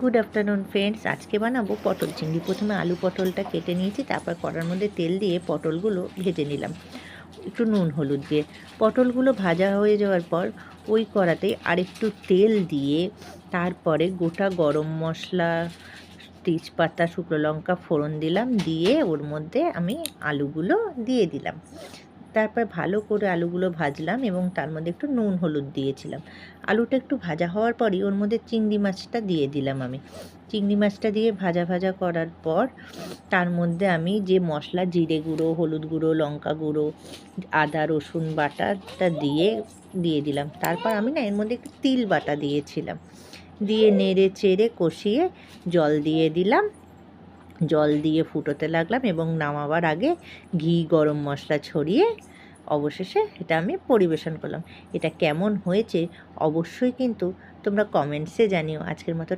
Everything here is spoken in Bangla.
গুড আফটারনুন ফ্রেন্ডস আজকে বানাবো পটল চিংড়ি। প্রথমে আলু পটলটা কেটে নিয়েছি, তারপর কড়ার মধ্যে তেল দিয়ে পটলগুলো ভেজে নিলাম। একটু নুন, হলুদ দিয়ে। পটলগুলো ভাজা হয়ে যাওয়ার পর ওই কড়াতে আরেকটু তেল দিয়ে, তারপরে গোটা গরম মশলা, তেজপাতা, শুকনো লঙ্কা, ফোড়ন দিলাম, দিয়ে ওর মধ্যে আমি আলুগুলো দিয়ে দিলাম। তারপর ভালো করে আলুগুলো ভাজলাম এবং তার মধ্যে একটু নুন, হলুদ দিয়েছিলাম। আলুটা একটু ভাজা হওয়ার পরই ওর মধ্যে চিংড়ি মাছটা দিয়ে দিলাম আমি। চিংড়ি মাছটা দিয়ে ভাজা ভাজা করার পর তার মধ্যে আমি যে মশলা, জিরে গুঁড়ো, হলুদ গুঁড়ো, লঙ্কা গুঁড়ো, আদা, রসুন বাটাটা দিয়ে দিয়ে দিলাম। তারপর আমি না এর মধ্যে একটু তিল বাটা দিয়েছিলাম। দিয়ে নেড়ে চেড়ে কষিয়ে জল দিয়ে দিলাম। জল দিয়ে ফুটোতে লাগলাম এবং নামাবার আগে ঘি, গরম মশলা ছড়িয়ে অবশেষে এটা আমি পরিবেশন করলাম। এটা কেমন হয়েছে অবশ্যই কিন্তু তোমরা কমেন্টসে জানিও। আজকের মতো